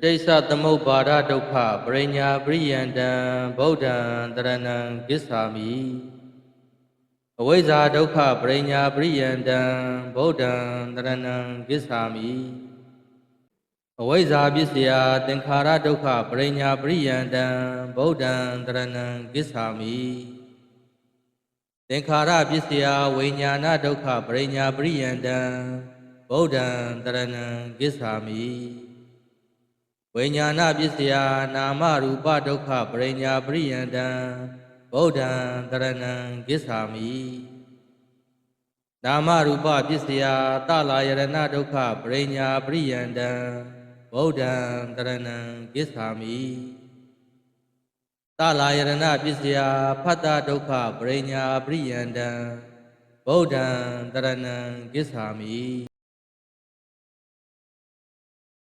ဋိစ္စသမုပ္ပါဒဒုက္ခပရိညာပရိယန္တံဗုဒ္ဓံတရဏံဂစ္ဆာမိအဝိဇ္ဇာဒုက္ခပရိညာပရိယန္တံဗုဒ္ဓံတရဏံဂစ္ဆာမိအဝိဇ္ဇာပစ္စယသင်္ခါရဒုက္ခပရိညာပရိယန္တံဗုဒ္ဓံတရဏံဂစ္ဆာမိသင်္ခါရပစ္စယဝိညာဏဒုက္ခပရိညာပရိယန္တံဗုဒ္ဓံတရဏံဂစ္ဆာမိ ဝိညာဏပစ္စယနာမရူပဒုက္ခပရိညာပရိယန္တံဗုဒ္ဓံတရဏံဂစ္ဆာမိနာမရူပပစ္စယတလာယရဏဒုက္ခပရိညာပရိယန္တံဗုဒ္ဓံတရဏံဂစ္ဆာမိတလာယရဏပစ္စယဖတ္တဒုက္ခပရိညာပရိယန္တံဗုဒ္ဓံတရဏံဂစ္ဆာမိ